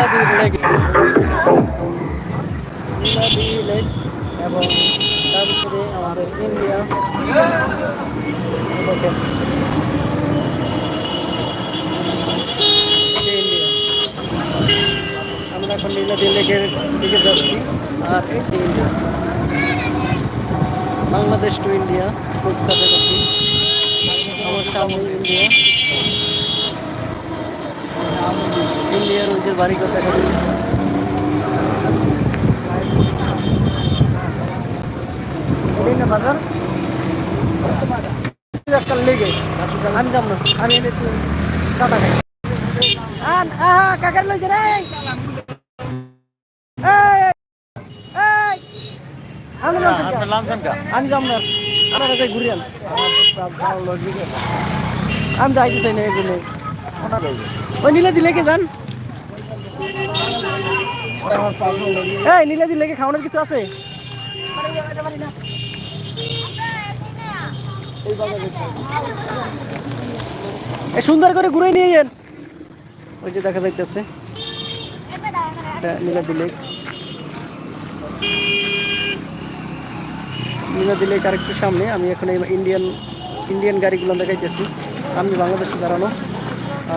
Niladi lake Niladi lake এবং তার ভিতরে আমাদের ইন্ডিয়া দেখেন আমরা এখন নীলাদি লেকের দিকে যাচ্ছি বাংলাদেশ টু ইন্ডিয়া খুব কাছাকাছি আমার সামনে ইন্ডিয়া ইন্ডিয়ার ওই যে বাড়িঘর দেখা যাচ্ছে এটাই না বাজার। একটা লেগে। আমি যাব না। আমি এনে একটু টাটা খাই। আন আহা কাকার লইছে রে। এই এই আমি নামছেন কা? আমি যাব না। আমার কাছে ঘুরে আন। আমি যাইতে চাই না এই ওই যান। খাওয়ানোর কিছু আছে? সুন্দর করে ঘুরে নিয়ে যান। ওই যে দেখা যাইতেছে। এটা নীলাদি লেক। নীলাদি লেক আর একটু সামনে, আমি এখন ইন্ডিয়ান ইন্ডিয়ান গাড়িগুলো দেখাইতেছি। আমি বাংলাদেশে দাঁড়ানো।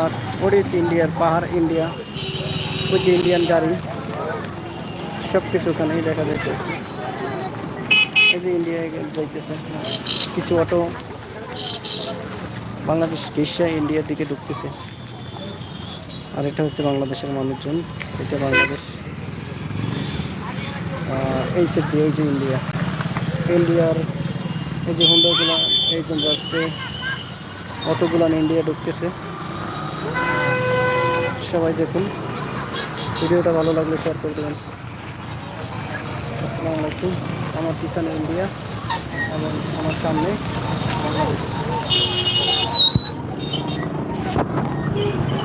আর ওডিসি ইন্ডিয়ার পাহাড় ইন্ডিয়া যে ইন্ডিয়ান গাড়ি, সব কিছু ওখানেই দেখা যাইতেছে। এই যে ইন্ডিয়া যাইতেছে, কিছু অটো বাংলাদেশ রিক্সা ইন্ডিয়ার দিকে ঢুকতেছে। আর এটা হচ্ছে বাংলাদেশের মানুষজন, এটা বাংলাদেশ। এই সাইড দিয়ে, এই যে ইন্ডিয়া। ইন্ডিয়ার এই যে হুন্ডাগুলো এইজন যাচ্ছে, অটোগুলো ইন্ডিয়া ঢুকতেছে। সবাই দেখুন। ভিডিওটা ভালো লাগলে শেয়ার করে দেবেন। আসসালামু আলাইকুম। আমার পিছনে ইন্ডিয়া এবং আমার সামনে বাংলাদেশ